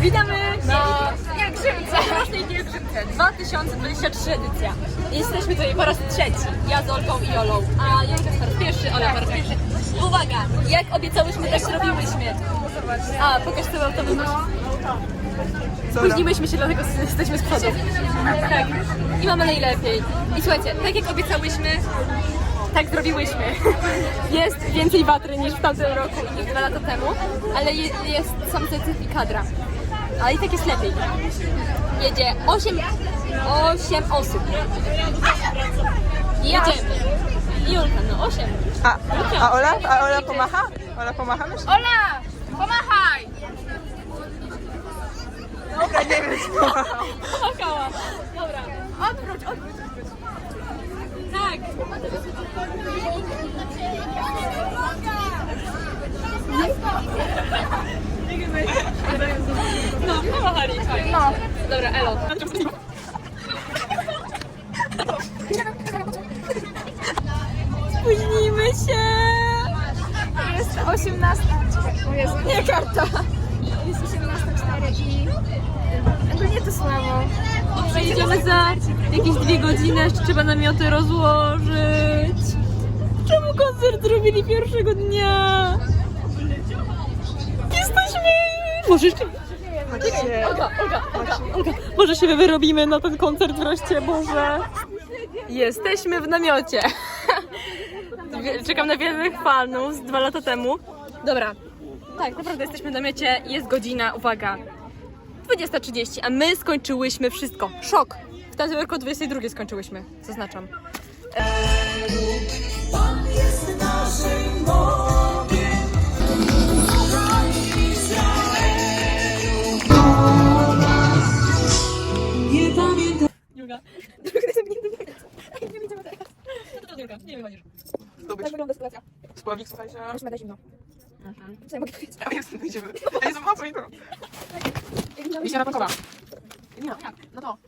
Witamy na pielgrzymce. Rocznej pielgrzymce 2023 edycja. Jesteśmy tutaj po raz trzeci. Ja z Olką i Olą. A jest po raz pierwszy, Ola po raz pierwszy. Uwaga! Jak obiecałyśmy, tak zrobiłyśmy. A, pokaż sobie autobus. Spóźniłyśmy się, dlatego jesteśmy z przodu. Tak. I mamy najlepiej. I słuchajcie, tak jak obiecałyśmy, tak zrobiłyśmy. Jest więcej watry niż w tamtym roku i niż dwa lata temu, ale je, jest sam certyfikat kadra. Ale i tak jest lepiej. Jedzie 8, 8 osób. I jedziemy. Julka, no 8. A, a Ola? A Ola pomacha? Ola pomacha myślę? Ola! Pomachaj! Dobra, nie wiem, czy pomacha. Pomachała. Dobra. Odwróć, odwróć, odwróć. Tak. No, pomachali. No. Dobra, elo. Spóźnimy się. Jest 18. O Jezu, nie karta. Jest 18.04 i ogólnie to słabo. Jedziemy za jakieś dwie godziny, jeszcze trzeba namioty rozłożyć. Czemu koncert zrobili pierwszego dnia? Jesteśmy! Może jeszcze... Olga, Olga, Olga, Olga. Może się wyrobimy na ten koncert wreszcie, Boże. Jesteśmy w namiocie. Czekam na wielnych fanów z dwa lata temu. Dobra, tak, naprawdę jesteśmy w namiocie. Jest godzina, uwaga, 20.30, a my skończyłyśmy wszystko. Szok! W tamtym roku o 22 skończyłyśmy, zaznaczam. Nie Już mega zimno. Co ja mogę powiedzieć? A jest, idziemy. A jest mocno i to. Misja ratunkowa. Nie, no to.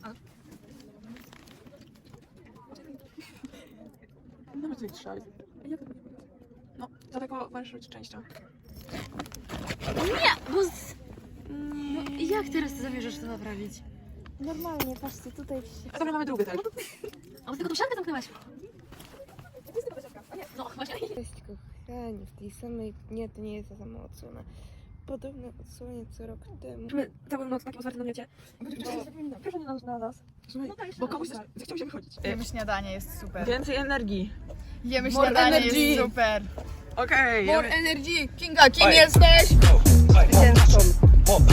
Nawet tutaj trzaj. No, dlatego możesz robić częścią. Nie, bo... Z... No, jak teraz ty zamierzasz to naprawić? Normalnie, patrzcie, tutaj się... A dobra, mamy drugi też. A z tego tą szafkę zamknęłaś? No, właśnie. Cześć kochani, w tej samej, nie to nie jest ta sama odsłona. Podobne odsłonie co rok temu. My całą noc takie otwarte na miecie. Proszę nie na nas. Słuchaj, bo komuś zechciał się wychodzić. Jemy śniadanie, jest super. Więcej energii. Jemy More śniadanie, energy. jest super. Okej. More energy. Kinga, kim jesteś?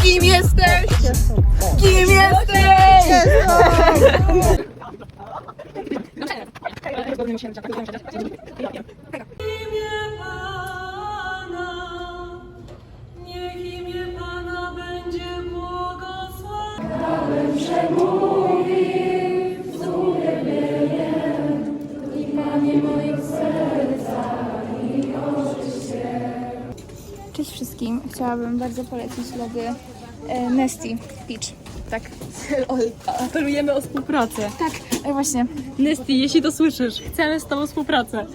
Kim jesteś? Kim jesteś? Cześć wszystkim. Chciałabym bardzo polecić lody e, Nesty Peach. Tak, apelujemy o współpracę. Tak, e, właśnie. Nesty, jeśli to słyszysz, chcemy z Tobą współpracę.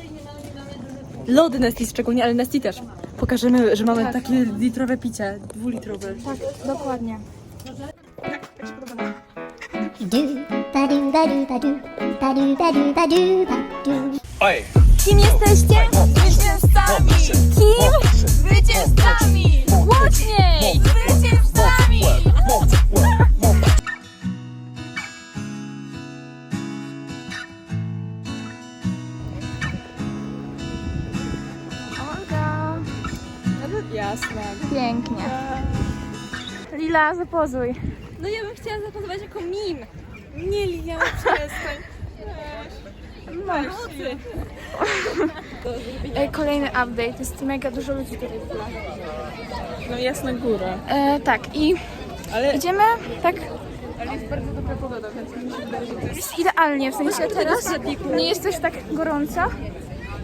Lody Nesty szczególnie, ale Nesty też. Pokażemy, że mamy Tak. takie litrowe picie, dwulitrowe. Tak, dokładnie. do ba do ba do ba do ba do ba do ba do ba do Kim jesteście? Zapozuj. No ja bym chciała zapozować jako mim. Nie, Liliana, przestań. Pomocy. E, kolejny update. Jest mega dużo ludzi tutaj w ogóle. No jasna góra. E, tak, i Ale idziemy, tak? Ale jest bardzo dobra pogoda, więc mi się wydaje, że to jest... Jest idealnie, w sensie teraz nie jest też tak gorąco,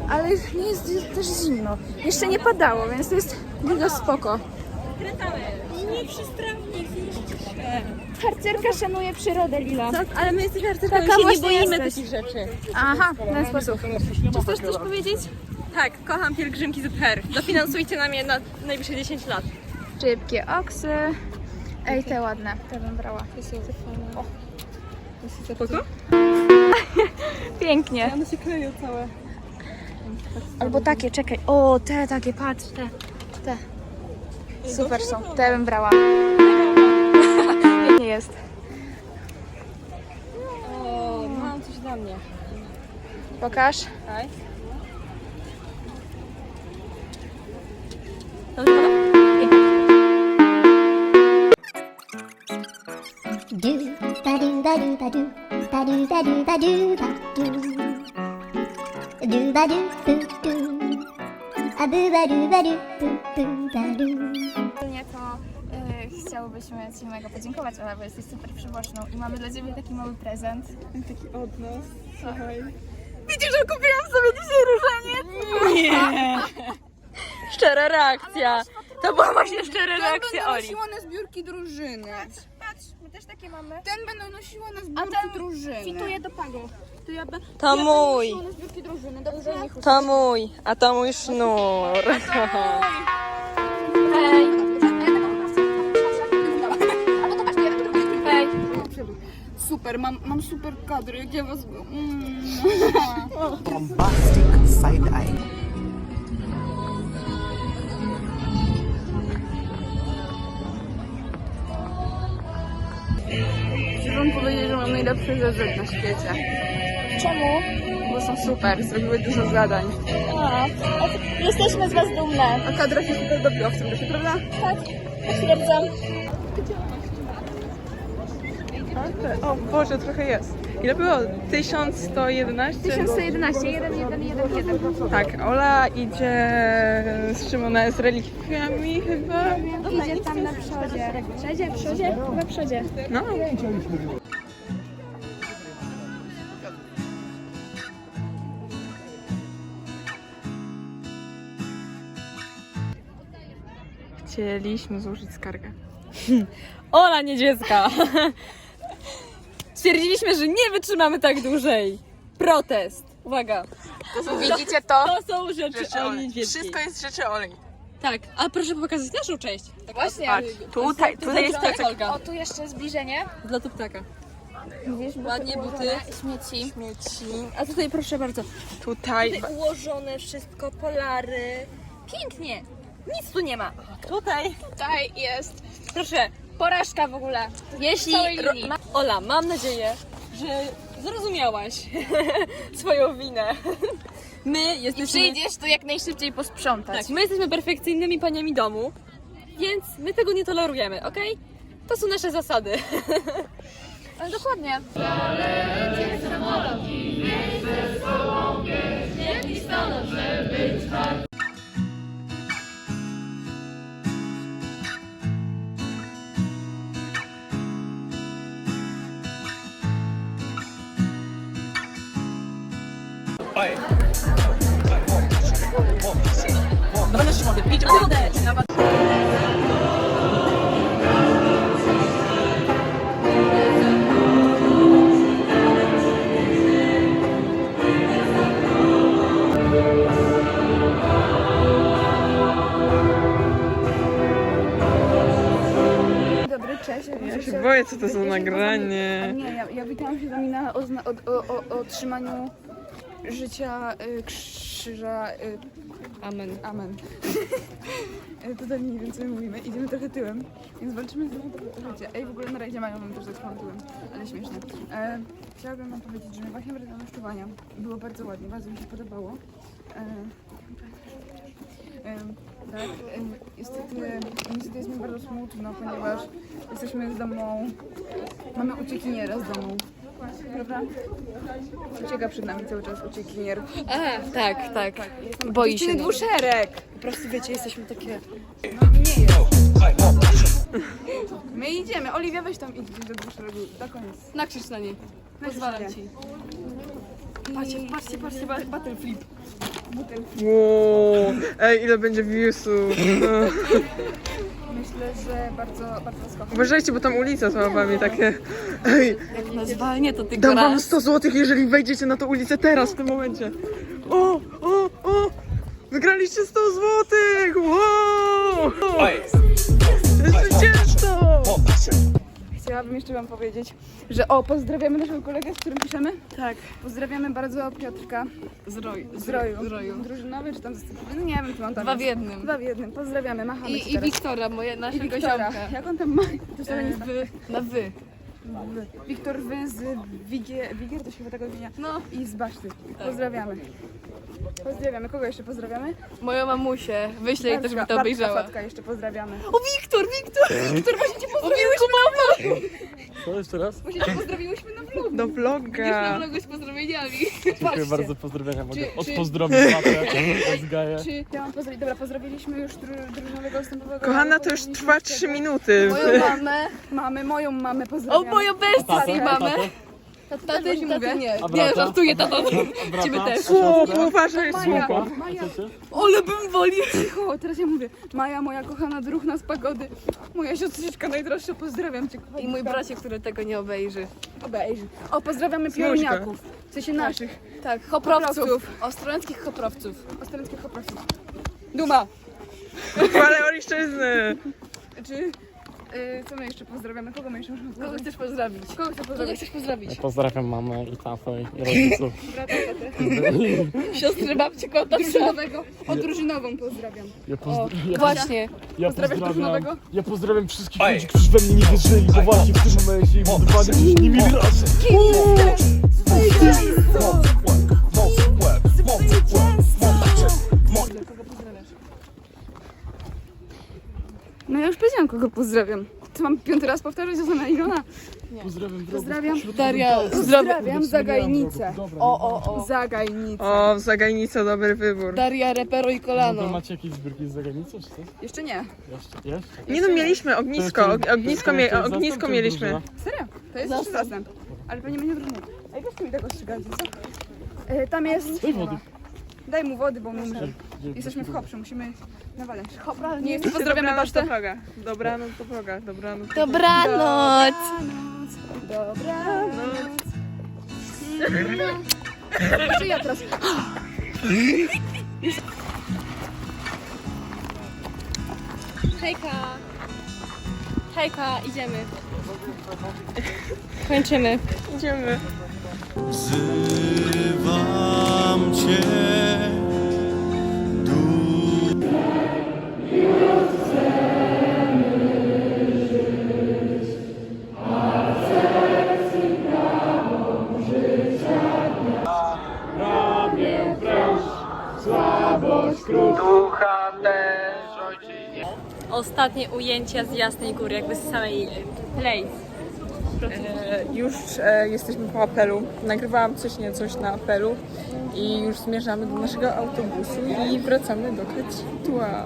ale nie jest też zimno. Jeszcze nie padało, więc to jest mega spoko. Nie przystrawnie jeszcze. Harcerka szanuje przyrodę, Lila. Ale my jesteśmy artystami, Taka się nie właśnie boimy jesteś. takich rzeczy. Aha, w ten sposób. Czy chcesz coś powiedzieć? Tak, kocham pielgrzymki z UPR. Dofinansujcie nam je na najbliższe 10 lat. Szybkie oksy. Ej, te ładne, te bym brała. Spoko? Pięknie. One się kleją całe. Albo takie, czekaj. O, te takie, patrz, te. Te. Super są. Te bym brała. Pięknie jest. O, mam coś dla mnie. Pokaż. Daj. Do ba do ba do ba do ba do ba do ba do ba do do ba do boo do a boo ba do ba do boo chciałybyśmy Ci mega podziękować, Ola, bo jesteś super przyboczną i mamy dla Ciebie taki mały prezent. Taki od nas. Słuchaj. Widzisz, że kupiłam sobie dzisiaj różaniec? Szczera reakcja. To była właśnie szczera reakcja Oli. nosiła na zbiórki drużyny. Patrz, my też takie mamy. Ten będą nosiła na A zbiórki ten drużyny. fituje do pago. To ja będę... To mój. Na zbiórki drużyny, dobrze? To mój, a to mój sznur. Hej. Super, mam, mam super kadry, jak ja was... Mm. bombastic side eye. Chcę wam powiedzieć, że mam najlepszy rzeczy na świecie. Czemu? Bo są super, zrobiły dużo zadań. A, jesteśmy z Was dumne. A kadra się super dobiła w tym czasie, prawda? Tak, potwierdzam. O Boże, trochę jest. Ile było? 1111? 1111, 1111. Tak, Ola idzie z Szymona z relikwiami chyba. Idzie tam na przodzie. Przodzie, przodzie? Chyba przodzie. No. Chcieliśmy złożyć skargę. Ola Niedzieska. Stwierdziliśmy, że nie wytrzymamy tak dłużej. Protest. Uwaga. Widzicie to? To są rzeczy, Oli Niedzieskiej. Wszystko jest rzeczy Oli. Tak, a proszę pokazać naszą część. Tak, Właśnie. Patrz, tutaj, tutaj jest tak. Olga. O, tu jeszcze zbliżenie. Dla tu ptaka. Widzisz, buty Ładnie buty. ułożone, Śmieci. Śmieci. A tutaj proszę bardzo. Tutaj. Ułożone wszystko, polary. Pięknie. Nic tu nie ma. Tutaj. Tutaj jest Proszę, porażka w ogóle. jeśli... Całej ro- linii. ma- Ola, mam nadzieję, że zrozumiałaś swoją winę. My I jesteśmy... przyjdziesz tu jak najszybciej posprzątać. Tak, my jesteśmy perfekcyjnymi paniami domu, więc my tego nie tolerujemy, ok? To są nasze zasady. Ale dokładnie. Dobry, cześć. Ja się boję, co to za nagranie. Nie, ja, ja witam się z wami na ozna- o, o, o otrzymaniu życia y, krzyża. Y, Amen. amen. Y, Tutaj mniej więcej mówimy. Idziemy trochę tyłem, więc walczymy z życie. Ej, w ogóle na rajdzie mają wam też zatrzymam tyłem, ale śmieszne. E, chciałabym wam powiedzieć, że właśnie wracam do szczuwania. Było bardzo ładnie, bardzo mi się podobało. E, Em, tak, em, niestety, niestety jest mi bardzo smutno, ponieważ jesteśmy z domu, mamy uciekiniera z domu, prawda? Ucieka przed nami cały czas uciekinier. A, tak, tak. Boi się. dwuszerek! Po prostu wiecie, jesteśmy takie... No nie jest. My idziemy, Oliwia weź tam idź do dwuszeregu, do koniec. Nakrzycz na niej. Pozwalam ci. Patrzcie, patrzcie, patrzcie, ba- battle flip. Wow. Ej, ile będzie viewsów. Myślę, że bardzo, bardzo skoczę. Uważajcie, bo tam ulica z łapami takie. Ej, Na zwalnie to tylko dam wam raz. 100 zł, jeżeli wejdziecie na tą ulicę teraz, w tym momencie. O, o, o! Wygraliście 100 zł! Wow! Jeszcze ciężko! Chciałabym jeszcze wam powiedzieć, że o, pozdrawiamy naszego kolegę, z którym piszemy. Tak. Pozdrawiamy bardzo Piotrka Z roju. z Roju. Drużynowy, czy tam zastępny? Nie wiem, czy on tam Dwa jest. w jednym. Dwa w jednym. Pozdrawiamy, machamy ci I, I teraz. Wiktora, moje, I naszego Wiktora. ziomka. Jak on tam ma? To wcale nie E, wy, na wy. Wiktor Wy z Wigier, Wigier to się chyba tego imienia. No. I z Baszty. Pozdrawiamy. Pozdrawiamy. Kogo jeszcze pozdrawiamy? Moją mamusię. Wyślę jej też, żeby to Bartka obejrzała. Fatka jeszcze pozdrawiamy. O, Wiktor, Wiktor! Wiktor, właśnie cię pozdrawiłyśmy na vlogu! Co jeszcze raz? Właśnie cię pozdrawiłyśmy na vlogu. Do vloga. na vlogu z pozdrowieniami. Dziękuję bardzo, pozdrowienia. Mogę Czy- czy- odpozdrowić matę, odgaję. Czy ja mam pozdrowić? Dobra, pozdrowiliśmy już dru, drużynowego ustępowego. Kochana, to już trwa 3 minuty. Moją mamę. Mamy, moją mamę O, pozdrawiamy. moją bestii mamę. tatę? Taty, taty nie. A Nie, brata? żartuję, tato. Brata? Ciebie też. Maja, słup. Maja, Ole bym wolił. cicho, teraz ja mówię. Maja, moja kochana druhna z pagody. Moja siostrzyczka najdroższa, pozdrawiam cię. I mój bracie, który tego nie obejrzy. Obejrzy. O, pozdrawiamy Smuśka. pielniaków. W sensie naszych. Tak, hoprowców. Hoprowców. Ostrołęckich hoprowców. Ostaleckich chłopaków. Duma. Chwale Oliszczyzny. Czy... y, co my jeszcze pozdrawiamy? Kogo my jeszcze możemy Kogo pozdrowić? chcesz pozdrowić? Kogo chcesz Kogo pozdrowić? chcesz pozdrowić? Pozdrawiam mamę i tatę i rodziców. Brata, tatę. Siostrę, babcię, kota, psa. Drużynowego. O, drużynową pozdrawiam. Ja, pozdra- ja, Właśnie. ja Pozdrawiasz pozdrawiam, drużynowego? ja pozdrawiam wszystkich ludzi, którzy we mnie nie wierzyli, bo właśnie w tym momencie im odwali już nie mieli racji. No ja już powiedziałam, kogo pozdrawiam. To mam piąty raz powtarzać, Zuzana Ilona. Pozdrawiam. Pozdrawiam. Daria, Pozdrawiam Zagajnicę. O, o, o. Zagajnicę. O, zagajnica, dobry wybór. Daria, repero i kolano. macie jakieś zbiórki z zagranicy, czy coś? Jeszcze nie. Jeszcze? Jeszcze? Nie no, mieliśmy ognisko, og- ognisko, mie- ognisko mieliśmy. Serio? To jest jeszcze zastęp. Ale pewnie będzie drużyna. Ej, weźcie mi tego ścigajcie, co? E, tam jest... Daj wody. Daj mu wody, bo umrze. Jesteśmy w Choprze, musimy nawalać. Hopra, Nie, jeszcze pozdrawiamy Dobranoc do Basztę. proga. Dobranoc do proga. Dobranoc. Dobranoc. Dobranoc. Może ja teraz... Hejka. Hejka, idziemy. Kończymy. Idziemy. Wzywam Cię, Ostatnie ujęcia z Jasnej Góry, jakby z samej place. E, Już e, jesteśmy po apelu. Nagrywałam coś nie coś na apelu i już zmierzamy do naszego autobusu i wracamy do Kreczytła.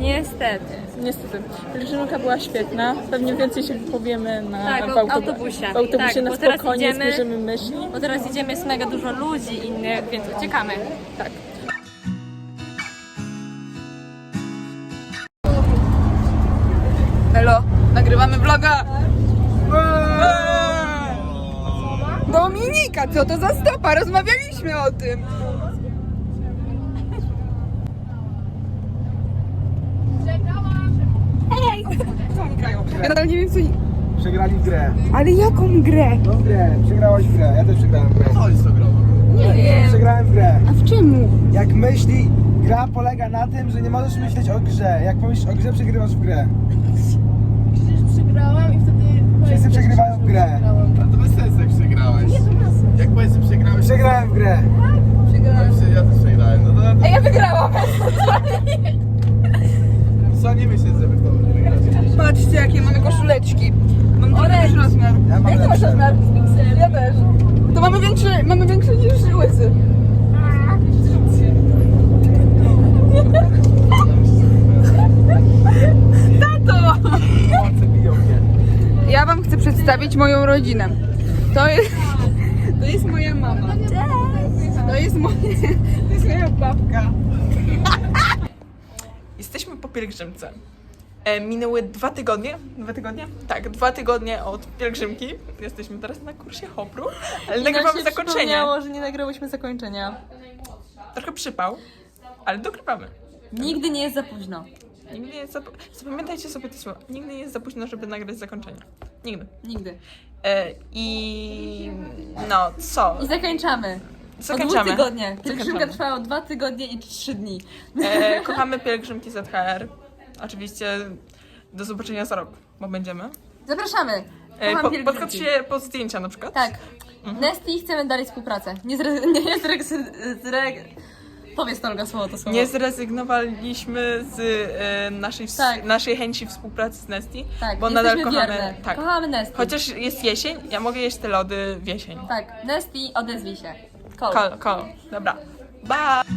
Niestety. Niestety. Pielgrzymka była świetna. Pewnie więcej się wypowiemy na Tak, w, autobu- autobusie. W autobusie Tak, na bo teraz spokojnie idziemy- myśli. Bo teraz idziemy, jest mega dużo ludzi innych, więc uciekamy. Tak. Nagrywamy vloga. Dominika, co to za stopa? Rozmawialiśmy o tym. Co? Ja nadal nie wiem co... oni- Przegrali w grę. Ale jaką grę? No w grę, przegrałaś w grę, ja też przegrałem w grę. Nie wiem. Przegrałem w grę. A w czemu? Jak myśli, gra polega na tym, że nie możesz myśleć o grze. Jak pomyślisz o grze, przegrywasz w grę. Przegrałam i wtedy... Wszyscy przegrywają w grę. To bez sensu jak przegrałeś. Jak powiedz, że przegrałeś, Przegrałem w grę. to ja też przegrałem. No to, Ej, ja wygrałam! co nie myśleć, żeby w to wygrać. Patrzcie, jakie mamy koszuleczki. Mam trochę duży rozmiar. Ja mam Jaki masz lepsze. rozmiar? Ja też. To mamy większy, mamy większy niż łysy. Tato! mnie. Ja wam chcę przedstawić moją rodzinę. To jest, to jest moja mama. To jest, moje, to jest moja babka. Jesteśmy po pielgrzymce. E, minęły dwa tygodnie. Dwa tygodnie? Tak, dwa tygodnie od pielgrzymki. Jesteśmy teraz na kursie Hopru, ale nagrywamy zakończenie. że nie nagrałyśmy zakończenia. Trochę przypał, ale dogrywamy. Nigdy nie jest za późno. Nigdy nie zap... Zapamiętajcie sobie te słowa. Nigdy nie jest za późno, żeby nagrać zakończenie. Nigdy. Nigdy. E, I no, co? I zakończamy. Dwóch Zakończamy. tygodniach. Pielgrzymka Zakończamy. trwała dwa tygodnie i trzy dni. E, kochamy pielgrzymki ZHR. Oczywiście do zobaczenia za rok, bo będziemy. Zapraszamy. E, Kocham po, pielgrzymki. się pod zdjęcia na przykład. Tak. Nesty chcemy dalej współpracę. Nie zre... Nie, nie zre... zre... Powiedz to Olga słowo to słowo. Nie zrezygnowaliśmy z e, naszej, ws- Tak. naszej chęci współpracy z Nesty, tak, bo jesteśmy nadal kochamy. Wierne. Tak. Kochamy Nesty. Chociaż jest jesień, ja mogę jeść te lody w jesień. Tak, Nesty odezwij się. Kol. Kol, kol. Dobra. Bye!